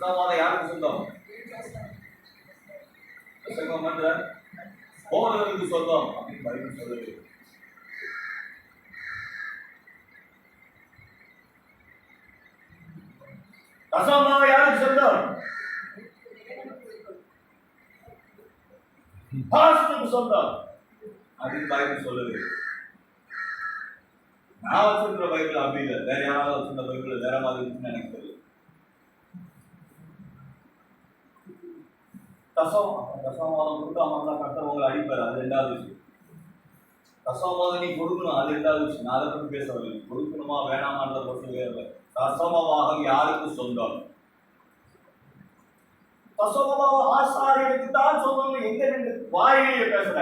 தசமபாகம் யாருக்கு சொந்தம்? தசமம் பண்ற போனவருக்கு சொந்தம் அப்படின்னு பைபிள் சொல்லுது. தசமபாகம் யாருக்கு சொந்தம்? பாஸ்டுக்கு சொந்தம் அப்படின்னு பைபிள் சொல்லுது. நான் வச்சிருக்கிற பைபிள் அப்படி இல்லை. வேற யாராவது வச்சிருந்த பைபிள் வேற மாதிரி இருக்குன்னு எனக்கு தெரியல தசம் தசமாதம் கொடுத்து அவன் தான் கட்டவங்களை அடிப்பார் அது ரெண்டாவது விஷயம். தசமாதம் நீ கொடுக்கணும். அது ரெண்டாவது விஷயம். நான் அதை பற்றி பேச வரல. நீ கொடுக்கணுமா வேணாமான்றத பொறுத்து வேற யாருக்கு சொந்தம்? தசமவாக ஆசாரியனுக்கு தான் சொந்தம். எங்க ரெண்டு வாயிலேயே பேசுற?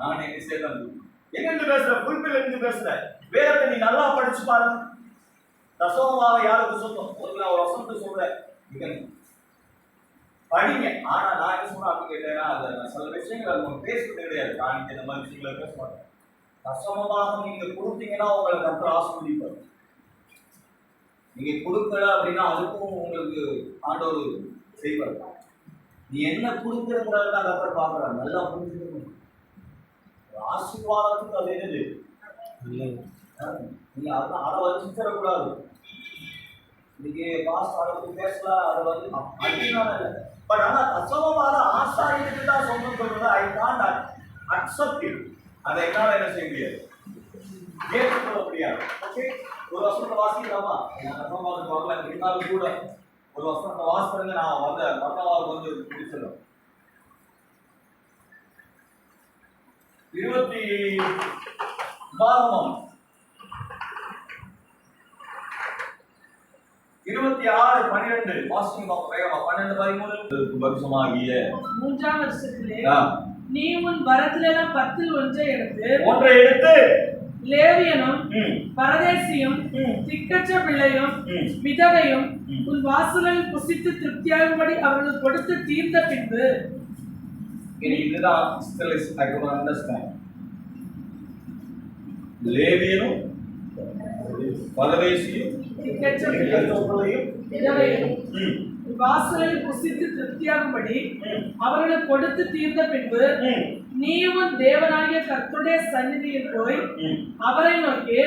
நான் எங்க இருந்து பேசுற? குறிப்பில் இருந்து பேசுற. வேதத்தை நீ நல்லா படிச்சு பாருங்க. தசோமாக யாருக்கு சொந்தம் ஒரு நான் ஒரு வசனத்தை சொல்றேன். படிங்க. ஆனா நான் என்ன சொல்றேன் அப்படின்னு கேட்டேன்னா அது நான் சில விஷயங்கள் நம்ம பேசுறது கிடையாது. நான் இந்த மாதிரி விஷயங்களை பேச மாட்டேன். தசமமாக நீங்க கொடுத்தீங்கன்னா உங்களை கற்று ஆஸ்வதிப்பார் நீங்க கொடுக்கல அப்படின்னா அதுக்கும் உங்களுக்கு ஆண்டவர் செய்வார். நீ என்ன கொடுக்குறங்கிறத தான் கற்று பார்க்குறாங்க நல்லா புரிஞ்சுக்கணும். ஆசீர்வாதத்துக்கு அது என்னது? நீங்க அதான் அதை வச்சு தரக்கூடாது இன்னைக்கு அதை பத்தி பேசலாம் அதை வந்து அப்படினால இல்லை பட் ஆனா தசமமான ஆசாரியனுக்கு தான் சொந்தம் சொல்றது ஐ காண்ட் அக்செப்ட் இட் அதை என்னால என்ன செய்ய முடியாது. ஏற்றுக்கொள்ள முடியாது. ஓகே ஒரு வருஷத்தை வாசிக்கலாமா? தசமமாக வரல இருந்தாலும் கூட ஒரு வருஷத்தை வாசிக்கிறேங்க நான் வந்த மரணவாக கொஞ்சம் முடிச்சிடும் இருபத்தி பாகமம் இருபத்தி ஆறு பன்னிரெண்டு வாசிங்க வேகமா பன்னெண்டு பதிமூணு வருஷமாகிய மூன்றாம் வருஷத்திலே நீ உன் வரத்திலெல்லாம் பத்தில் ஒன்றை எடுத்து ஒன்றை எடுத்து லேவியனும் பரதேசியும் ம், திக்கற்ற பிள்ளையும் விதவையும். உன் வாசலில் புசித்து திருப்தியாகும்படி அவர்கள் கொடுத்து தீர்ந்த பின்பு. இனி இதுதான். லேவியனும் பரதேசியும் வாசலில் புசித்து திருப்தியாகும்படி ம், அவர்களுக்கு கொடுத்து தீர்ந்த பின்பு ம், நீ உன் தேவனாகிய கர்த்தருடைய சந்நிதியில் போய் அவரை நோக்கி.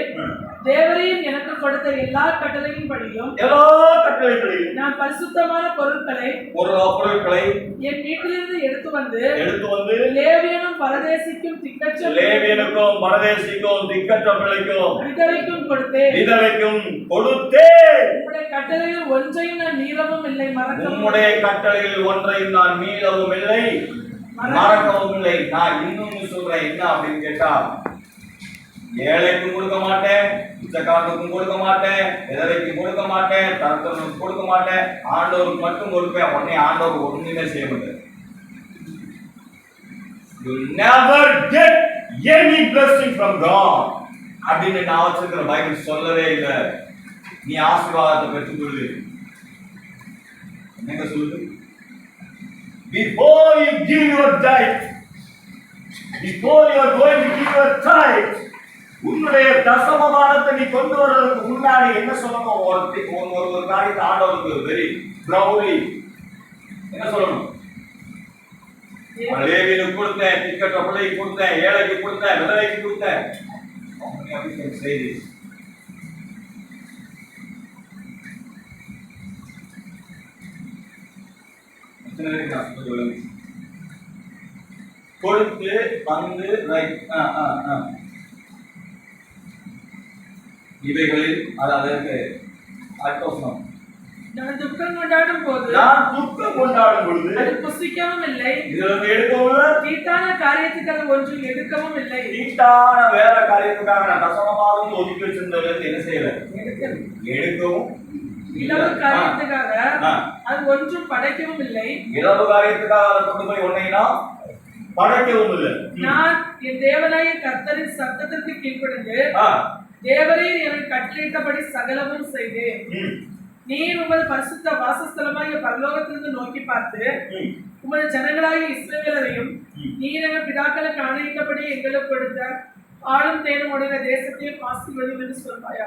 தேவரையும் எனக்கு கொடுத்த எல்லா கட்டளையும் படியும் எல்லா கட்டளைகளையும் நான் பரிசுத்தமான பொருட்களை ஒரு பொருட்களை என் வீட்டிலிருந்து எடுத்து வந்து எடுத்து வந்து லேவியனும் பரதேசிக்கும் திக்கற்ற லேவியனுக்கும் பரதேசிக்கும் திக்கற்ற பிள்ளைக்கும் விதவைக்கும் கொடுத்தேன். இதழைக்கும் கொடுத்தே உங்களுடைய கட்டளையில் ஒன்றையும் நான் மீறவும் இல்லை மறக்கவும் உம்முடைய கட்டளையில் ஒன்றையும் நான் மீளவும் இல்லை மறக்கவும் இல்லை. நான் இன்னொன்னு சொல்றேன் என்ன அப்படின்னு கேட்டா ஏழைக்கும் கொடுக்க மாட்டேன் பிச்சைக்காரனுக்கும் கொடுக்க மாட்டேன் எதிரைக்கும் கொடுக்க மாட்டேன் தரத்தனுக்கும் கொடுக்க மாட்டேன் ஆண்டவருக்கு மட்டும் கொடுப்பேன் உடனே ஆண்டவர் ஒண்ணுமே செய்ய மாட்டேன் You never get any blessing அப்படின்னு நான் வச்சிருக்கிற பைபிள் சொல்லவே இல்லை. நீ ஆசீர்வாதத்தை பெற்றுக்கொள்ளு. என்னங்க சொல்லுது? Before you give your tithe, before you are going to give your tithe, உன்னுடைய தசமமானத்தை நீ கொண்டு வர்றதுக்கு முன்னாடி என்ன சொல்லணும்? ஒரு ஒரு ஒரு காரியத்தை ஆண்டவருக்கு வெரி ப்ரௌலி. என்ன சொல்லணும்? லேவியனுக்கு கொடுத்தேன் திக்கற்ற பிள்ளைக்கு கொடுத்தேன் ஏழைக்கு கொடுத்தேன் விதவைக்கு கொடுத்தேன். விளங்குச்சு? கொடுத்து வந்து ரைட் ஆ ஆ ஆ. இவைகளில் அது அதற்கு அட்டோசனம் நான் துக்கம் கொண்டாடும் போது நான் துக்கம் கொண்டாடும் பொழுது அது புசிக்கவும் இல்லை. இதுல இருந்து எடுக்கவும் தீட்டான காரியத்துக்கு அது ஒன்றும் எடுக்கவும் இல்லை. நீட்டான வேற காரியத்துக்காக நான் தசமமாகவும் ஒதுக்கி வச்சிருந்ததுல இருந்து என்ன செய்யல. எடுக்கவும் இல்லை. காரியத்துக்காக. அது ஒன்றும் படைக்கவும் இல்லை. இரவு காரியத்துக்காக அதை கொண்டு போய் ஒன்னைனா படைக்கவும் இல்லை. நான் என் தேவனாய கர்த்தரின் சத்தத்திற்கு கீழ்ப்படிந்து ஆ, தேவரீர் எனக்கு கட்டளையிட்டபடி சகலமும் செய்தேன் நீர் உமது பரிசுத்த வாசஸ்தலமாகிய பரலோகத்திலிருந்து நோக்கி பார்த்து உமது ஜனங்களாகிய இஸ்ரவேலரையும் ம். நீர் எங்கள் பிதாக்களுக்கு ஆணையிட்டபடி எங்களுக்கு கொடுத்த ஆளும் தேனும் உடைய தேசத்தையும் ஆசீர்வதியும் என்று சொல்வாயா